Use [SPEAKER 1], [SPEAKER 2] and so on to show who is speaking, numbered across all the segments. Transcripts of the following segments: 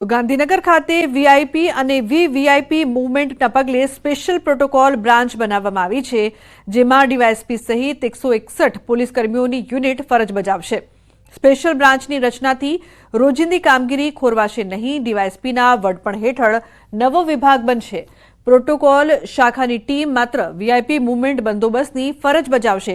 [SPEAKER 1] ગાંધીનગર ખાતે વીઆઈપી અને વીવીઆઈપી મુવમેન્ટના પગલે સ્પેશિયલ પ્રોટોકોલ બ્રાન્ચ બનાવવામાં આવી છે, જેમાં ડીવાયએસપી સહિત એકસો એકસઠ પોલીસ કર્મીઓની યુનિટ ફરજ બજાવશે. સ્પેશિયલ બ્રાન્ચની રચનાથી રોજિંદી કામગીરી ખોરવાશે નહીં ડીવાયએસપીના વડપણ હેઠળ નવો વિભાગ બનશે. પ્રોટોકોલ શાખાની ટીમ માત્ર વીઆઈપી મુવમેન્ટ બંદોબસ્તની ફરજ બજાવશે.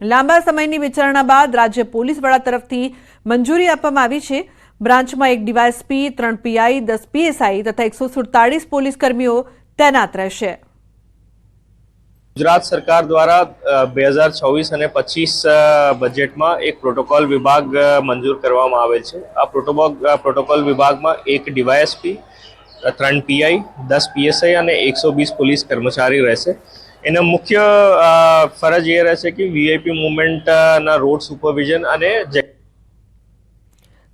[SPEAKER 1] લાંબા સમયની વિચારણા બાદ રાજ્ય પોલીસ વડા તરફથી મંજૂરી આપવામાં આવી છે. બ્રાન્ચમાં એક ડીવાયએસપી, ત્રણ પીઆઈ, દસ પીએસઆઈ તથા એકસો સુડતાલીસ પોલીસ કર્મીઓ તૈનાત રહેશે.
[SPEAKER 2] ગુજરાત સરકાર દ્વારા બે હજાર છવ્વીસ અને પચીસ બજેટમાં એક પ્રોટોકોલ વિભાગ મંજૂર કરવામાં આવેલ છે. આ પ્રોટોકોલ પ્રોટોકોલ વિભાગમાં એક ડીવાયએસપી ત્રણ પીઆઈ, દસ પીએસઆઈ અને એકસો વીસ પોલીસ કર્મચારી રહેશે. એનો મુખ્ય ફરજ એ રહેશે કે વીઆઈપી મુવમેન્ટના રોડ સુપરવિઝન અને જે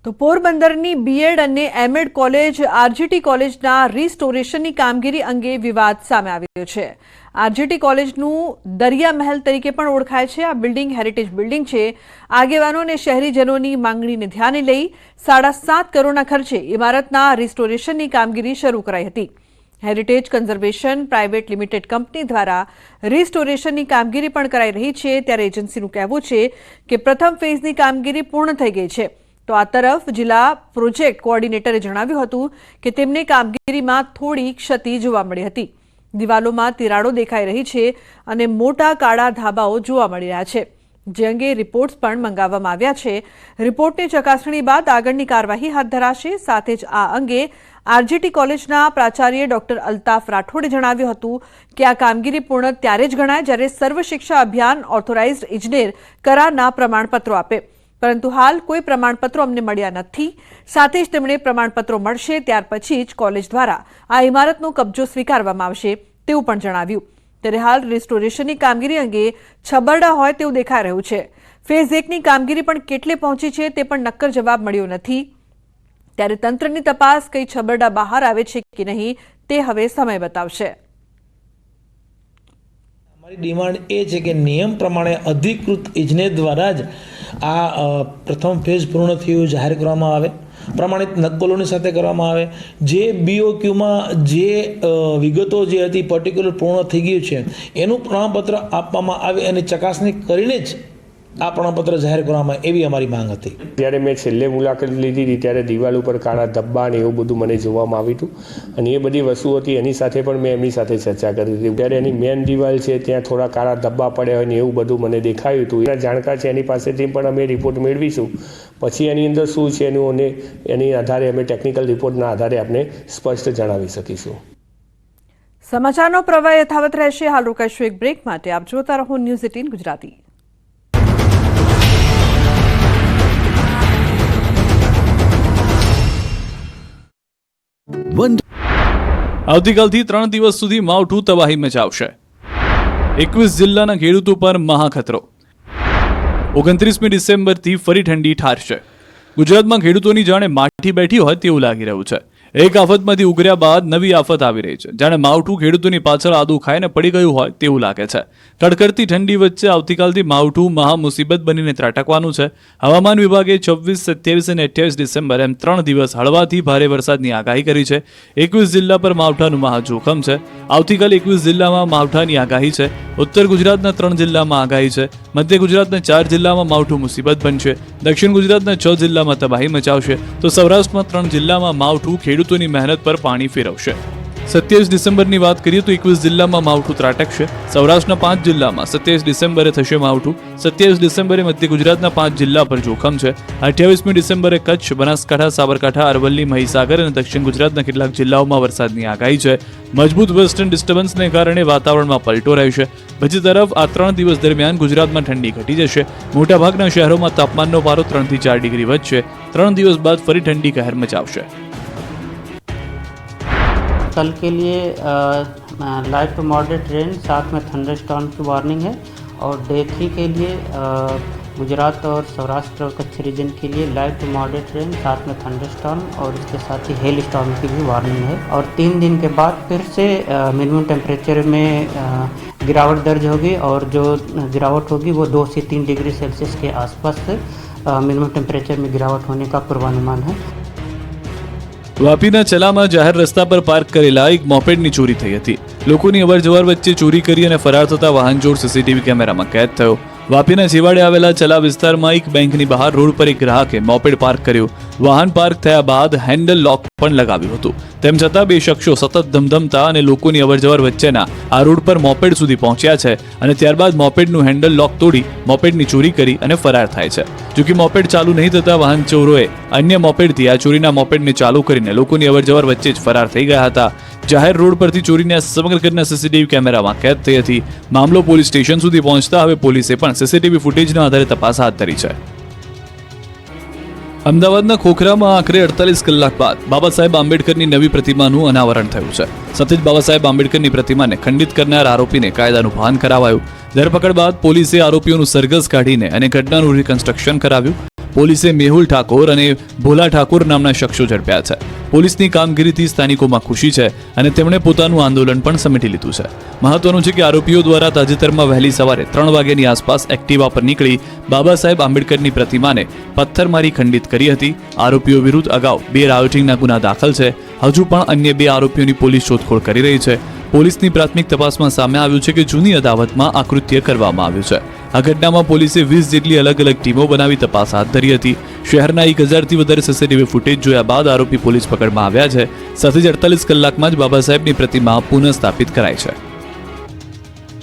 [SPEAKER 1] તો પોરબંદરની બીએડ અને એમએડ કોલેજ આરજીટી કોલેજના રિસ્ટોરેશનની કામગીરી અંગે વિવાદ સામે આવ્યો છે. આરજીટી કોલેજનું દરિયા મહેલ તરીકે પણ ઓળખાય છે. આ બિલ્ડિંગ હેરિટેજ બિલ્ડિંગ છે. આગેવાનો અને શહેરીજનોની માંગણીને ધ્યાને લઈ સાડા સાત કરોડના ખર્ચે ઇમારતના રિસ્ટોરેશનની કામગીરી શરૂ કરાઈ હતી. Heritage conservation private limited company દ્વારા રિસ્ટોરેશનની કામગીરી પણ કરાઈ રહી છે. ત્યારે એજન્સીનું કહેવું છે કે પ્રથમ ફેઝની કામગીરી પૂર્ણ થઈ ગઈ છે. તો આ તરફ જિલ્લા પ્રોજેક્ટ કોઓર્ડિનેટરે જણાવ્યું હતું કે તેમને કામગીરીમાં થોડી ક્ષતિ જોવા મળી હતી. દિવાલોમાં તિરાડો દેખાઈ રહી છે અને મોટા કાળા ધાબાઓ જોવા મળી રહ્યા છે. જે અંગે રિપોર્ટ્સ પણ મંગાવવામાં આવ્યા છે. રિપોર્ટની ચકાસણી બાદ આગળની કાર્યવાહી હાથ ધરાશે. સાથે જ આ અંગે આરજીટી કોલેજના પ્રાચાર્ય ડોક્ટર અલ્તાફ રાઠોડે જણાવ્યું હતું કે આ કામગીરી પૂર્ણ ત્યારે જ ગણાય જ્યારે સર્વ શિક્ષા અભિયાન ઓથોરાઇઝડ ઇજનેર કરારના પ્રમાણપત્રો આપે. પરંતુ હાલ કોઈ પ્રમાણપત્રો અમને મળ્યા નથી. સાથે જ તેમણે પ્રમાણપત્રો મળશે ત્યાર પછી જ કોલેજ દ્વારા આ ઇમારતનો કબજો સ્વીકારવામાં આવશે તેવું પણ જણાવ્યું. ત્યારે હાલ રિસ્ટોરેશનની કામગીરી અંગે છબરડા હોય તેવું દેખાઈ રહ્યું છે. ફેઝ એકની કામગીરી પણ કેટલે પહોંચી છે તે પણ નક્કર જવાબ મળ્યો નથી. ત્યારે તંત્રની તપાસ કઈ છબરડા બહાર આવે છે કે નહીં તે હવે સમય બતાવશે.
[SPEAKER 3] ડિમાન્ડ એ છે કે નિયમ પ્રમાણે અધિકૃત ઇજનેર દ્વારા જ આ પ્રથમ ફેઝ પૂર્ણ થયું, જાહેર કરવામાં આવે, પ્રમાણિત નકલોની સાથે કરવામાં આવે. જે બીઓક્યુમાં જે વિગતો જે હતી પર્ટિક્યુલર પૂર્ણ થઈ ગયું છે, એનું પ્રમાણપત્ર આપવામાં આવે અને ચકાસણી કરીને જ આ પ્રમાણપત્ર જાહેર કરવામાં એવી અમારી માંગ હતી.
[SPEAKER 4] જ્યારે મેં છેલ્લે મુલાકાત લીધી હતી ત્યારે દિવાલ ઉપર કાળા ધબ્બા ને એવું બધું મને જોવામાં આવ્યું હતું. અને એ બધી વસ્તુઓ હતી એની સાથે પણ મેં એમની સાથે ચર્ચા કરી હતી. ત્યારે એની મેન દિવાલ છે ત્યાં થોડા કાળા ધબ્બા પડ્યા હોય ને એવું બધું મને દેખાયું હતું. એના જાણકાર છે એની પાસેથી પણ અમે રિપોર્ટ મેળવીશું. પછી એની અંદર શું છે એનું અને એની આધારે અમે ટેકનિકલ રિપોર્ટના આધારે આપણે સ્પષ્ટ જણાવી શકીશું.
[SPEAKER 1] સમાચારનો પ્રવાહ યથાવત રહેશે. હાલ રોકાઈશું એક બ્રેક માટે. આપ જોતા રહો ન્યૂઝ એટીન ગુજરાતી.
[SPEAKER 5] આવતીકાલથી ત્રણ દિવસ સુધી માવઠું તબાહી મચાવશે. એકવીસ જિલ્લાના ખેડૂતો પર મહાખતરો. ઓગણત્રીસમી ડિસેમ્બરથી ફરી ઠંડી ઠારશે. ગુજરાતમાં ખેડૂતોની જાણે માઠી બેઠી હોય તેવું લાગી રહ્યું છે. એક આફતમાંથી ઉગર્યા બાદ નવી આફત આવી રહી છે. જાણે માવઠું ખેડૂતોની પાછળ આદુ ખાઈને પડી ગયું હોય તેવું લાગે છે. કડકડતી ઠંડી વચ્ચે આવતીકાલથી માવઠું મહામુસીબત બનીને ત્રાટકવાનું છે. હવામાન વિભાગે છવ્વીસ, સત્યાવીસ અને અઠ્યાવીસ ડિસેમ્બર એમ ત્રણ દિવસ હળવાથી ભારે વરસાદની આગાહી કરી છે. એકવીસ જિલ્લા પર માવઠાનું મહાજોખમ છે. આવતીકાલ એકવીસ જિલ્લામાં માવઠાની આગાહી છે. ઉત્તર ગુજરાતના ત્રણ જિલ્લામાં આગાહી છે. મધ્ય ગુજરાતના ચાર જિલ્લામાં માવઠું મુસીબત બનશે. દક્ષિણ ગુજરાતના છ જિલ્લામાં તબાહી મચાવશે. તો સૌરાષ્ટ્રમાં ત્રણ જિલ્લામાં માવઠું ખેડૂતોની મહેનત પર પાણી ફેરવશે. સત્યાવીસ ડિસેમ્બરની વાત કરીએ તો એકવીસ જિલ્લામાં માવઠું ત્રાટકશે. સૌરાષ્ટ્રના પાંચ જિલ્લામાં સત્યાવીસ ડિસેમ્બરે થશે માવઠું. સત્યાવીસ ડિસેમ્બરે મધ્ય ગુજરાતના પાંચ જિલ્લા પર જોખમ છે. અઠ્યાવીસમી ડિસેમ્બરે કચ્છ, બનાસકાંઠા, સાબરકાંઠા, અરવલ્લી, મહીસાગર અને દક્ષિણ ગુજરાતના કેટલાક જિલ્લાઓમાં વરસાદની આગાહી છે. મજબૂત વેસ્ટર્ન ડિસ્ટર્બન્સને કારણે વાતાવરણમાં પલટો રહેશે. બીજી તરફ આ ત્રણ દિવસ દરમિયાન ગુજરાતમાં ઠંડી ઘટી જશે. મોટાભાગના શહેરોમાં તાપમાનનો પારો ત્રણથી ચાર ડિગ્રી વધશે. ત્રણ દિવસ બાદ ફરી ઠંડી કહેર મચાવશે.
[SPEAKER 6] कल के लिए लाइट टू मॉडरेट रेन साथ में थंडर स्टॉर्म की वार्निंग है। और डे थ्री के लिए गुजरात और सौराष्ट्र और कच्छ रीजन के लिए लाइट टू मॉडरेट रेन साथ में थंडर और इसके साथ ही हेल स्टॉर्म की भी वार्निंग है। और तीन दिन के बाद फिर से मिनिमम टेम्परेचर में गिरावट दर्ज होगी और जो गिरावट होगी वो दो से तीन डिग्री सेल्सियस के आसपास मिनिमम टेम्परेचर में गिरावट होने का पूर्वानुमान है।
[SPEAKER 5] વાપીના ચલામાં જાહેર રસ્તા પર પાર્ક કરેલા એક મોપેડની ચોરી થઈ હતી. લોકોની અવરજવર વચ્ચે ચોરી કરી અને ફરાર થતા વાહન જોડ સીસીટીવી કેમેરામાં કેદ થયો. વાપીના છેવાડે આવેલા ચલા વિસ્તારમાં એક બેંકની બહાર રોડ પર એક ગ્રાહકે મોપેડ પાર્ક કર્યું. વાહન પાર્ક થયા બાદ હેન્ડલ લોક પણ લગાવ્યું હતું. તેમ છતાં બે શખ્સો સતત ધમધમતા અને લોકોની અવરજવર વચ્ચેના આ રોડ પર મોપેડ સુધી પહોંચ્યા છે અને ત્યારબાદ મોપેડનું હેન્ડલ લોક તોડી મોપેડની ચોરી કરી અને ફરાર થાય છે. જોકે મોપેડ ચાલુ નહીં થતા વાહન ચોરોએ અન્ય મોપેડથી આ ચોરીના મોપેડને ચાલુ કરીને લોકોની અવરજવર વચ્ચે જ ફરાર થઈ ગયા હતા. જાહેર રોડ પરથી ચોરીની સમગ્ર ઘટના સીસીટીવી કેમેરામાં કેદ થઈ હતી. મામલો પોલીસ સ્ટેશન સુધી પહોંચતા હવે પોલીસે પણ સીસીટીવી ફૂટેજના આધારે તપાસ હાથ ધરી છે. અમદાવાદના ખોખરામાં આખરે અડતાલીસ કલાક બાદ બાબા સાહેબ આંબેડકરની નવી પ્રતિમાનું અનાવરણ થયું છે. સાથે જ બાબા સાહેબ આંબેડકરની પ્રતિમાને ખંડિત કરનાર આરોપીને કાયદાનું ભાન કરાવાયું. ધરપકડ બાદ પોલીસે આરોપીઓનું સરઘસ કાઢીને અને ઘટનાનું રિકન્સ્ટ્રક્શન કરાવ્યું. પોલીસે મેહુલ ઠાકોર અને ભોલા ઠાકોર નામના શખ્સો ઝડપ્યા છે. પોલીસની કામગીરીથી સ્થાનિકોમાં ખુશી છે અને તેમણે પોતાનું આંદોલન પણ સમેટી લીધું છે. મહત્વનું છે કે આરોપીઓ દ્વારા તાજેતરમાં વહેલી સવારે ત્રણ વાગ્યાની આસપાસ એક્ટિવા પર નીકળી બાબા સાહેબ આંબેડકરની પ્રતિમાને પથ્થરમારી ખંડિત કરી હતી. આરોપીઓ વિરુદ્ધ અગાઉ બે રાયોટિંગના ગુના દાખલ છે. હજુ પણ અન્ય બે આરોપીઓની પોલીસ શોધખોળ કરી રહી છે. પોલીસની પ્રાથમિક તપાસમાં સામે આવ્યું છે કે જૂની અદાવતમાં આ કૃત્ય કરવામાં આવ્યું છે. આ ઘટનામાં પોલીસે વીસ જેટલી અલગ અલગ ટીમો બનાવી તપાસ હાથ ધરી હતી. શહેરના એક હજારથી વધારે સીસીટીવી ફૂટેજ જોયા બાદ આરોપી પોલીસ પકડમાં આવ્યા છે. સાથે જ અડતાલીસ કલાકમાં જ બાબા સાહેબની પ્રતિમા પુનઃસ્થાપિત કરાઈ છે.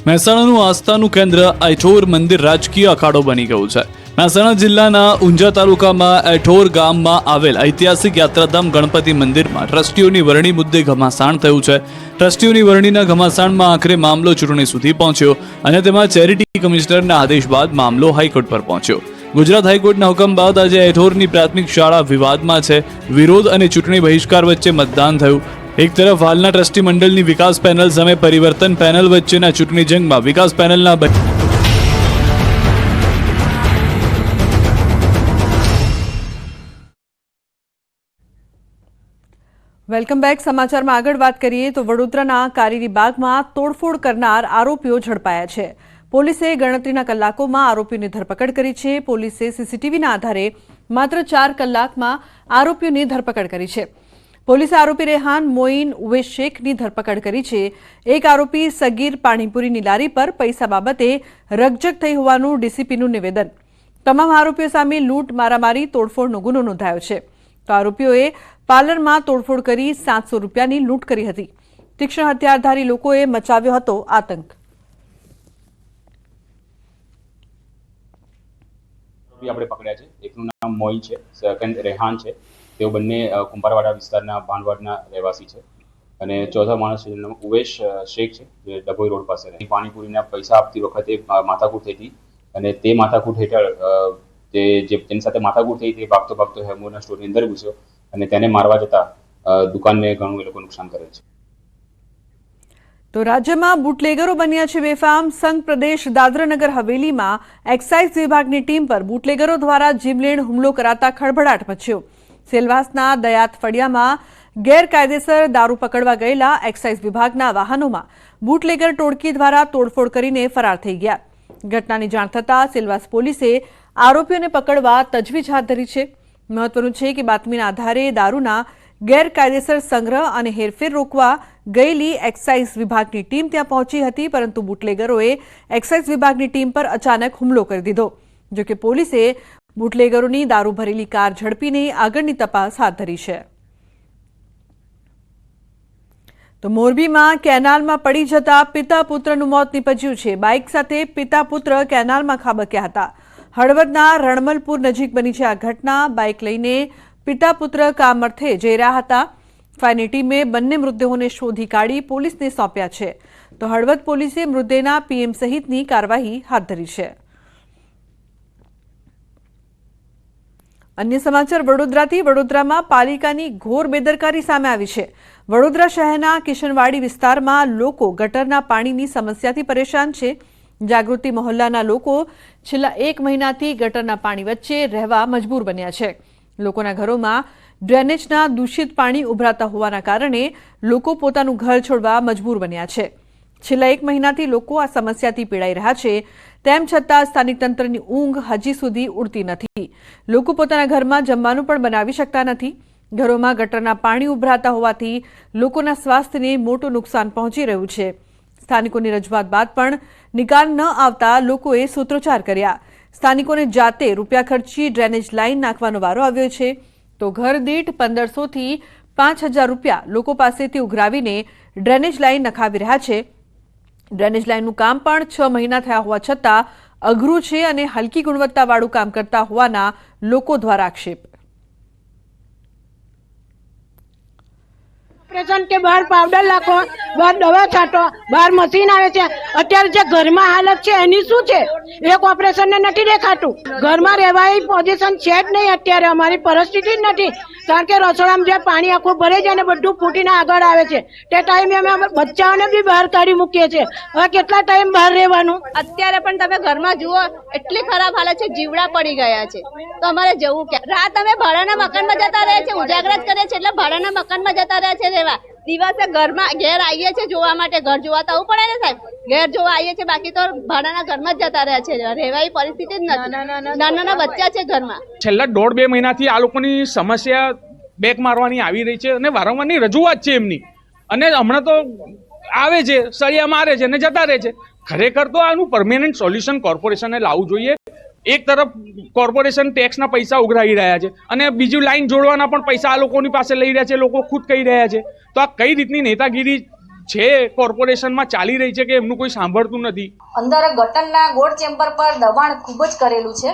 [SPEAKER 5] મહેસાણાનું આસ્થાનું કેન્દ્ર આઈઠોર મંદિર રાજકીય અખાડો બની ગયું છે. મહેસાણા જિલ્લાના ઊંઝા તાલુકામાં એઠોર ગામમાં આવેલ ઐતિહાસિક યાત્રાધામ ગણપતિ મંદિરમાં ટ્રસ્ટીઓની વરણી મુદ્દે ઘમાસાણ થયું છે. ટ્રસ્ટીઓની વરણીના ઘમાસાણમાં આખરે મામલો ચૂંટણી સુધી પહોંચ્યો અને તેમાં ચેરિટી કમિશનરના આદેશ બાદ મામલો હાઈકોર્ટ પર પહોંચ્યો. ગુજરાત હાઈકોર્ટના હુકમ બાદ આજે એઠોરની પ્રાથમિક શાળા વિવાદમાં છે. વિરોધ અને ચૂંટણી બહિષ્કાર વચ્ચે મતદાન થયું. એક તરફ હાલના ટ્રસ્ટી મંડળની વિકાસ પેનલ સામે પરિવર્તન પેનલ વચ્ચેના ચૂંટણી જંગમાં વિકાસ પેનલના
[SPEAKER 1] વેલકમ બેક. સમાચારમાં આગળ વાત કરીએ તો વડોદરાના કારીરી બાગમાં તોડફોડ કરનાર આરોપીઓ ઝડપાયા છે. પોલીસે ગણતરીના કલાકોમાં આરોપીઓની ધરપકડ કરી છે. પોલીસે સીસીટીવીના આધારે માત્ર ચાર કલાકમાં આરોપીઓની ધરપકડ કરી છે. પોલીસે આરોપી રેહાન મોઇન ઉવેશ શેખની ધરપકડ કરી છે. એક આરોપી સગીર પાણીપુરીની લારી પર પૈસા બાબતે રકજક થઈ હોવાનું ડીસીપીનું નિવેદન. તમામ આરોપીઓ સામે લૂંટ, મારામારી, તોડફોડનો ગુનો નોંધાયો છે. તો આરોપીઓએ પાર્લરમાં તોડફોડ કરી સાતસો રૂપિયાની લૂંટ કરી હતી. તીક્ષ્ણ હથિયારધારી લોકોએ મચાવ્યો હતો આતંક.
[SPEAKER 7] આપણે પકડ્યા છે. એકનું નામ મોઈ છે, સેકન્ડ રેહાન છે. તેઓ બંને કુંભારવાડા વિસ્તારના ભાંડવાડના રહેવાસી છે. અને ચોથા માણસ છે નામ ઉવેશ શેખ છે, જે ડભોઈ રોડ પાસે રહે. પાણીપુરીના પૈસા આપતી વખતે માથાકૂટ થઈ હતી. અને તે માથાકૂટ હેઠળ તે જે, તેની સાથે માથાકૂટ થઈ તે ભાગતો ભાગતો હેમોના સ્ટોરની અંદર ઘૂસ્યો. અને તેને મારવા જતા દુકાનને ઘણું એ લોકો નુકસાન કરે છે.
[SPEAKER 1] તો રાજ્યમાં બુટલેગરો બન્યા છે બેફામ. સંઘ પ્રદેશ દાદરાનગર હવેલીમાં એક્સાઇઝ વિભાગની ટીમ પર બુટલેગરો દ્વારા જીવલેણ હુમલો કરાતા ખળભળાટ મચ્યો. સેલવાસના દયાત ફળિયામાં ગેરકાયદેસર દારૂ પકડવા ગયેલા એક્સાઇઝ વિભાગના વાહનોમાં બુટલેગર ટોળકી દ્વારા તોડફોડ કરીને ફરાર થઈ ગયા. ઘટનાની જાણ થતાં સેલવાસ પોલીસે આરોપીઓને પકડવા તજવીજ હાથ ધરી છે. મહત્વનું છે કે બાતમીના આધારે દારૂના ગેરકાયદેસર સંગ્રહ અને હેરફેર રોકવા ગયેલી એક્સાઇઝ વિભાગની ટીમ ત્યાં પહોંચી હતી, પરંતુ બુટલેગરોએ એક્સાઇઝ વિભાગની ટીમ પર અચાનક હુમલો કરી દીધો. જોકે પોલીસે બુટલેગરોની દારૂ ભરેલી કાર ઝડપીને આગળની તપાસ હાથ ધરી છે. તો મોરબીમાં કેનાલમાં પડી જતા પિતા પુત્રનું મોત નીપજ્યું છે. બાઇક સાથે પિતા પુત્ર કેનાલમાં ખાબક્યા હતા. હળવદના રણમલપુર નજીક બની છે આ ઘટના. બાઇક લઈને પિતા પુત્ર કામ અર્થે જઈ રહ્યા હતા. ફાયરની ટીમે બંને મૃતદેહોને શોધી કાઢી પોલીસને સોંપ્યા છે. તો હળવદ પોલીસે મૃતદેહના પીએમ સહિતની કાર્યવાહી હાથ ધરી છે. અન્ય સમાચાર, વડોદરાથી. વડોદરામાં પાલિકાની ઘોર બેદરકારી સામે આવી છે. વડોદરા શહેરના કિશનવાડી વિસ્તારમાં લોકો ગટરના પાણીની સમસ્યાથી પરેશાન છે. જાગૃતિ મહોલ્લાના લોકો છેલ્લા એક મહિનાથી ગટરના પાણી વચ્ચે રહેવા મજબૂર બન્યા છે. લોકોના ઘરોમાં ડ્રેનેજના દૂષિત પાણી ઉભરાતા હોવાના કારણે લોકો પોતાનું ઘર છોડવા મજબૂર બન્યા છે. છેલ્લા એક મહિનાથી લોકો આ સમસ્યાથી પીડાઈ રહ્યા છે, તેમ છતાં સ્થાનિક તંત્રની ઊંઘ હજી સુધી ઉડતી નથી. લોકો પોતાના ઘરમાં જમવાનું પણ બનાવી શકતા નથી. ઘરોમાં ગટરના પાણી ઉભરાતા હોવાથી લોકોના સ્વાસ્થ્યને મોટું નુકસાન પહોંચી રહ્યું છે. સ્થાનિકોની રજૂઆત બાદ પણ નિકાલ ન આવતા લોકોએ સૂત્રોચ્ચાર કર્યા. સ્થાનિકોને જાતે રૂપિયા ખર્ચી ડ્રેનેજ લાઇન નાખવાનો વારો આવ્યો છે. તો ઘર દીઠ પંદરસોથી પાંચ હજાર રૂપિયા લોકો પાસેથી ઉઘરાવીને ડ્રેનેજ લાઇન નખાવી રહ્યા છે. ડ્રેનેજ લાઇનનું કામ પણ છ મહિના થયા હોવા છતાં અઘરું છે અને હલકી ગુણવત્તાવાળું કામ કરતા હોવાના લોકો દ્વારા આક્ષેપ.
[SPEAKER 8] ઓપરેશન કે બહાર પાવડર નાખો, બહાર દવા છાંટો, બહાર મશીન આવે છે. અત્યારે જે ઘરમાં હાલત છે, એની શું છે? એક ઓપરેશન ને નથી દેખાતું. ઘરમાં રહેવાય પોઝિશન છે જ નહીં અત્યારે, અમારી પરિસ્થિતિ જ નથી. કારણ કે રસોડામાં જે પાણી આખું ભરે છે અને બધું ફૂટીને આગળ આવે છે, તે ટાઈમે અમે બચ્ચાઓને બી બહાર કાઢી મૂકીએ છીએ. હવે કેટલા ટાઈમ બહાર રહેવાનું?
[SPEAKER 9] અત્યારે પણ તમે ઘરમાં જુઓ, એટલી ખરાબ હાલત છે, જીવડા પડી ગયા છે. તો અમારે જવું ક્યાં? રાત અમે ભાડાના મકાનમાં જતા રહ્યા છે ઉજાગરા જ છીએ એટલે ભાડાના મકાનમાં જતા રહ્યા છે રહેવા. દિવસે ઘરમાં ઘેર આવીએ છીએ જોવા માટે. ઘર જોવા તો આવું પડે ને સાહેબ? ઘેર જોવા આવીએ છીએ બાકી તો ભાડાના ઘરમાં જ જતા રહ્યા છે. રહેવાય પરિસ્થિતિ જ નથી. નાના નાના બચ્ચા છે ઘરમાં.
[SPEAKER 10] છેલ્લા દોઢ બે મહિનાથી આ લોકોની સમસ્યા બેક મારવાની આવી રહી છે અને વારંવારની રજૂઆત છે એમની. અને હમણાં તો આવે છે સળિયા મારે છે અને જતા રહે છે. ખરેખર તો આનું પરમેનન્ટ સોલ્યુશન કોર્પોરેશને લાવવું જોઈએ. એક તરફ કોર્પોરેશન ટેક્સના પૈસા ઉઘરાવી રહ્યા છે અને બીજું લાઈન જોડવાના પણ પૈસા આ લોકોની પાસે લઈ રહ્યા છે, લોકો ખુદ કહી રહ્યા છે. તો આ કઈ રીતની નેતાગીરી છે કોર્પોરેશનમાં ચાલી રહી છે કે એમનું કોઈ સાંભળતું નથી?
[SPEAKER 11] અંદર ગટરના ગોળ ચેમ્બર પર દબાણ ખૂબ જ કરેલું છે.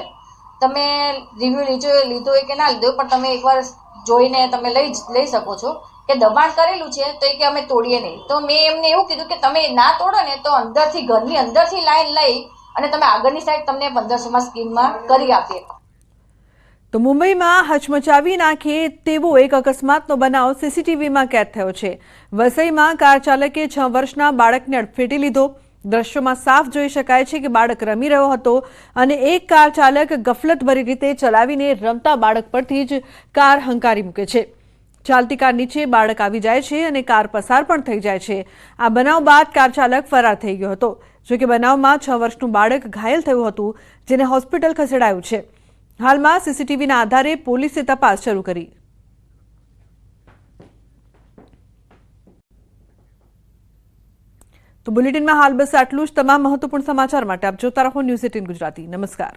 [SPEAKER 11] તમે રિવ્યુ લીધો લીધો કે ના લીધો પણ તમે એકવાર જોઈને તમે લઈ લઈ શકો છો કે દબાણ કરેલું છે તો એ કે અમે તોડીએ નહીં. તો મેં એમને એવું કીધું કે તમે ના તોડો ને તો અંદરથી ઘરની અંદરથી લાઈન લઈ અને તમે આગળની સાઈડ તમને પંદરસોમાં સ્કીમમાં કરી આપીએ.
[SPEAKER 1] તો મુંબઈમાં હચમચાવી નાખે તેવો એક અકસ્માતનો બનાવ સીસીટીવીમાં કેદ થયો છે. વસઈમાં કાર ચાલકે છ વર્ષના બાળકને અડફેટી લીધો. દ્રશ્યોમાં સાફ જોઈ શકાય છે કે બાળક રમી રહ્યો હતો અને એક કાર ચાલક ગફલતભરી રીતે ચલાવીને રમતા બાળક પરથી જ કાર હંકારી મૂકે છે. ચાલતી કાર નીચે બાળક આવી જાય છે અને કાર પસાર પણ થઈ જાય છે. આ બનાવ બાદ કાર ચાલક ફરાર થઈ ગયો હતો. જોકે બનાવમાં છ વર્ષનું બાળક ઘાયલ થયું હતું, જેને હોસ્પિટલ ખસેડાયું છે. હાલમાં સીસીટીવીના આધારે પોલીસે તપાસ શરૂ કરી. તો બુલેટિનમાં હાલ બસ આટલું જ. તમામ મહત્વપૂર્ણ સમાચાર માટે આપ જોતા રહો ન્યૂઝ એટીન ગુજરાતી. નમસ્કાર.